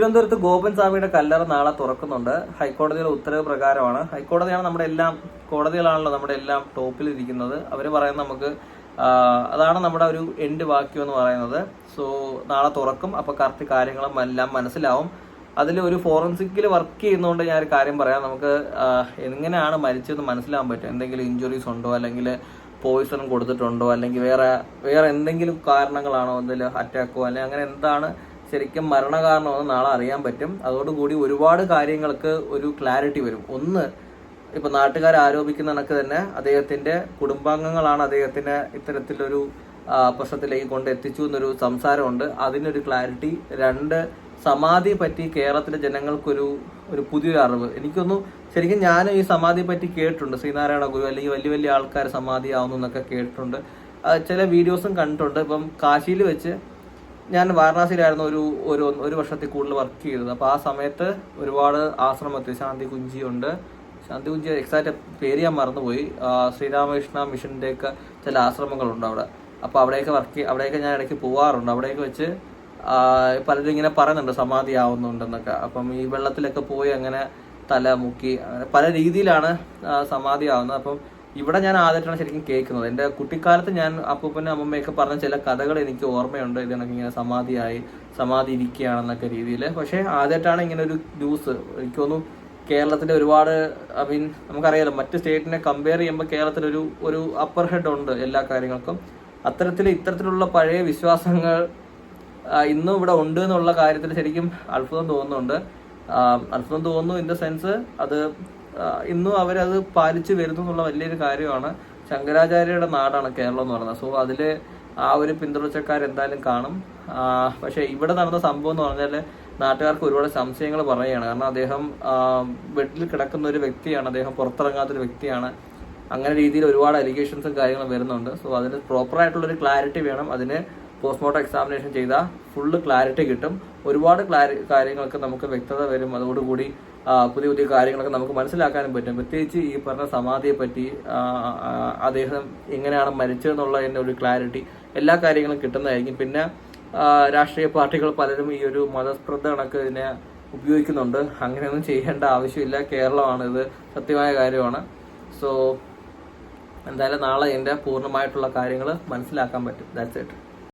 തിരുവനന്തപുരത്ത് ഗോപൻ സ്വാമിയുടെ കല്ലറ നാളെ തുറക്കുന്നുണ്ട്. ഹൈക്കോടതിയുടെ ഉത്തരവ് പ്രകാരമാണ്. ഹൈക്കോടതിയാണ് നമ്മുടെ എല്ലാം കോടതികളാണല്ലോ നമ്മുടെ എല്ലാം ടോപ്പിൽ ഇരിക്കുന്നത് അവർ പറയുന്നത് നമുക്ക് അതാണ് നമ്മുടെ ഒരു എൻഡ് വാക്യം എന്ന് പറയുന്നത്. സോ നാളെ തുറക്കും. അപ്പൊ കറക്റ്റ് കാര്യങ്ങളും എല്ലാം മനസ്സിലാവും. അതിൽ ഒരു ഫോറൻസിക്കിൽ വർക്ക് ചെയ്യുന്നതുകൊണ്ട് ഞാൻ ഒരു കാര്യം പറയാം. നമുക്ക് എങ്ങനെയാണ് മരിച്ചതെന്ന് മനസ്സിലാവാൻ പറ്റും. എന്തെങ്കിലും ഇഞ്ചുറീസ് ഉണ്ടോ? അല്ലെങ്കിൽ പോയിസൺ കൊടുത്തിട്ടുണ്ടോ? അല്ലെങ്കിൽ വേറെ വേറെ എന്തെങ്കിലും കാരണങ്ങളാണോ എന്തെങ്കിലും അറ്റാക്കോ അല്ലെങ്കിൽ അങ്ങനെ എന്താണ് ശരിക്കും മരണകാരണമെന്ന് നാളെ അറിയാൻ പറ്റും. അതോടുകൂടി ഒരുപാട് കാര്യങ്ങൾക്ക് ഒരു ക്ലാരിറ്റി വരും. ഒന്ന് ഇപ്പൊ നാട്ടുകാർ ആരോപിക്കുന്ന കണക്ക് തന്നെ അദ്ദേഹത്തിന്റെ കുടുംബാംഗങ്ങളാണ് അദ്ദേഹത്തിനെ ഇത്തരത്തിലൊരു പ്രശ്നത്തിലേക്ക് കൊണ്ട് എത്തിച്ചു എന്നൊരു സംസാരമുണ്ട്. അതിനൊരു ക്ലാരിറ്റി രണ്ട് സമാധി പറ്റി കേരളത്തിലെ ജനങ്ങൾക്കൊരു ഒരു പുതിയൊരു അറിവ്. എനിക്കൊന്നു ശരിക്കും ഞാൻ ഈ സമാധിയെ പറ്റി കേട്ടിട്ടുണ്ട്. ശ്രീനാരായണ ഗുരു അല്ലെങ്കിൽ വലിയ വലിയ ആൾക്കാർ സമാധി ആവുന്നു എന്നൊക്കെ കേട്ടിട്ടുണ്ട്. ചില വീഡിയോസും കണ്ടിട്ടുണ്ട്. ഇപ്പം കാശിയിൽ വെച്ച് ഞാൻ വാരണാസിയിലായിരുന്നു ഒരു ഒരു ഒരു വർഷത്തിൽ കൂടുതൽ വർക്ക് ചെയ്തത്. അപ്പോൾ ആ സമയത്ത് ഒരുപാട് ആശ്രമത്തിൽ ശാന്തി കുഞ്ചിയുണ്ട് ശാന്തി കുഞ്ചി എക്സാക്റ്റ് പേര് ഞാൻ മറന്നുപോയി. ശ്രീരാമകൃഷ്ണ മിഷന്റെയൊക്കെ ചില ആശ്രമങ്ങളുണ്ട് അവിടെ. അപ്പോൾ അവിടെയൊക്കെ വർക്ക് അവിടെയൊക്കെ ഞാൻ ഇടയ്ക്ക് പോവാറുണ്ട്. അവിടെയൊക്കെ വെച്ച് പലരും ഇങ്ങനെ പറയുന്നുണ്ട് സമാധി ആവുന്നുണ്ടെന്നൊക്കെ അപ്പം ഈ വെള്ളത്തിലൊക്കെ പോയി അങ്ങനെ തല മുക്കി അങ്ങനെ പല രീതിയിലാണ് സമാധി ആവുന്നത് അപ്പം ഇവിടെ ഞാൻ ആദ്യമായിട്ടാണ് ശരിക്കും കേൾക്കുന്നത്. എന്റെ കുട്ടിക്കാലത്ത് ഞാൻ അപ്പൂപ്പനും അമ്മമ്മയൊക്കെ പറഞ്ഞ ചില കഥകൾ എനിക്ക് ഓർമ്മയുണ്ട്. ഇത് കണക്ക് ഇങ്ങനെ സമാധിയായി സമാധി ഇരിക്കുകയാണെന്നൊക്കെ രീതിയിൽ. പക്ഷേ ആദ്യമായിട്ടാണ് ഇങ്ങനെ ഒരു ന്യൂസ്. എനിക്ക് തോന്നുന്നു കേരളത്തിന്റെ ഒരുപാട് ഐ മീൻ നമുക്കറിയാലോ മറ്റ് സ്റ്റേറ്റിനെ കമ്പയർ ചെയ്യുമ്പോൾ കേരളത്തിലൊരു ഒരു അപ്പർ ഹെഡ് ഉണ്ട് എല്ലാ കാര്യങ്ങൾക്കും. അത്തരത്തിൽ ഇത്തരത്തിലുള്ള പഴയ വിശ്വാസങ്ങൾ ഇന്നും ഇവിടെ ഉണ്ട് എന്നുള്ള കാര്യത്തിൽ ശരിക്കും അത്ഭുതം തോന്നുന്നുണ്ട്. അത്ഭുതം തോന്നുന്നു ഇൻ ദ സെൻസ് അത് ഇന്നും അവരത് പാലിച്ചു വരുന്നു എന്നുള്ള വലിയൊരു കാര്യമാണ്. ശങ്കരാചാര്യയുടെ നാടാണ് കേരളം എന്ന് പറയുന്നത്. സോ അതിൽ ആ ഒരു പിന്തുടർച്ചക്കാർ എന്തായാലും കാണും. പക്ഷേ ഇവിടെ നടന്ന സംഭവം എന്ന് പറഞ്ഞാൽ നാട്ടുകാർക്ക് ഒരുപാട് സംശയങ്ങൾ പറയുകയാണ്. കാരണം അദ്ദേഹം ബെഡിൽ കിടക്കുന്ന ഒരു വ്യക്തിയാണ്. അദ്ദേഹം പുറത്തിറങ്ങാത്തൊരു വ്യക്തിയാണ്. അങ്ങനെ രീതിയിൽ ഒരുപാട് അലിഗേഷൻസും കാര്യങ്ങളും വരുന്നുണ്ട്. സോ അതിന് പ്രോപ്പറായിട്ടുള്ളൊരു ക്ലാരിറ്റി വേണം. അതിന് പോസ്റ്റ്മോർട്ടം എക്സാമിനേഷൻ ചെയ്താൽ ഫുള്ള് ക്ലാരിറ്റി കിട്ടും. ഒരുപാട് ക്ലാരി കാര്യങ്ങൾക്ക് നമുക്ക് വ്യക്തത വരും. അതോടുകൂടി പുതിയ പുതിയ കാര്യങ്ങളൊക്കെ നമുക്ക് മനസ്സിലാക്കാനും പറ്റും. പ്രത്യേകിച്ച് ഈ പറഞ്ഞ സമാധിയെ പറ്റി അദ്ദേഹം എങ്ങനെയാണ് മരിച്ചതെന്നുള്ളതിന്റെ ഒരു ക്ലാരിറ്റി എല്ലാ കാര്യങ്ങളും കിട്ടുന്നതായിരിക്കും. പിന്നെ രാഷ്ട്രീയ പാർട്ടികൾ പലരും ഈ ഒരു മതസ്പ്രദ്ധ കണക്ക് ഇതിനെ ഉപയോഗിക്കുന്നുണ്ട്. അങ്ങനെയൊന്നും ചെയ്യേണ്ട ആവശ്യമില്ല. കേരളമാണ് ഇത് സത്യമായ കാര്യമാണ്. സോ എന്തായാലും നാളെ എന്റെ പൂർണമായിട്ടുള്ള കാര്യങ്ങൾ മനസ്സിലാക്കാൻ പറ്റും. That's it